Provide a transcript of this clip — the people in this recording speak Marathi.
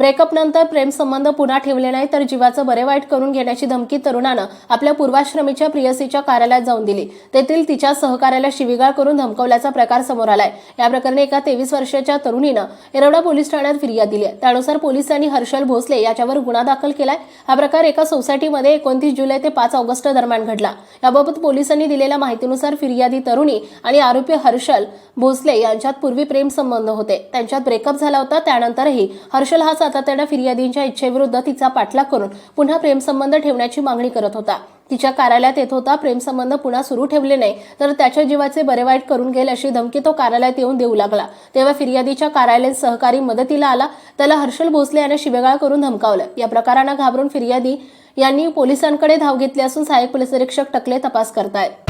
ब्रेकअप नंतर प्रेमसंबंध पुन्हा ठेवले नाही तर जीवाचं बरे वाईट करून घेण्याची धमकी तरुणानं आपल्या पूर्वाश्रमीच्या प्रियसीच्या कार्यालयात जाऊन दिली. तेथील तिच्या सहकार्याला शिवीगाळ करून धमकवल्याचा प्रकार समोर आलाय. या प्रकरणी एका तेवीस वर्षाच्या तरुणीनं येरवडा पोलीस ठाण्यात फिर्याद दिली आहे. त्यानुसार पोलिसांनी हर्षल भोसले याच्यावर गुन्हा दाखल केलाय. हा प्रकार एका सोसायटीमध्ये एकोणतीस जुलै ते पाच ऑगस्ट दरम्यान घडला. याबाबत पोलिसांनी दिलेल्या माहितीनुसार फिर्यादी तरुणी आणि आरोपी हर्षल भोसले यांच्यात पूर्वी प्रेमसंबंध होते. त्यांच्यात ब्रेकअप झाला होता त्यानंतरही हर्षल हा सातत्यानं फिर्यादींच्या इच्छेविरुद्ध तिचा पाठलाग करून पुन्हा प्रेमसंबंध ठेवण्याची मागणी करत होता. तिच्या कार्यालयात येत होता प्रेमसंबंध पुन्हा सुरू ठेवले नाही तर त्याच्या जीवाचे बरे वाईट करून घेईल अशी धमकी तो कार्यालयात येऊन देऊ लागला. तेव्हा फिर्यादीच्या कार्यालयीन सहकारी मदतीला आला. त्याला हर्षल भोसले याने शिवेगाळ करून धमकावलं. या प्रकारानं घाबरून फिर्यादी यांनी पोलिसांकडे धाव घेतली असून सहाय्यक पोलीस निरीक्षक टकले तपास करतायत.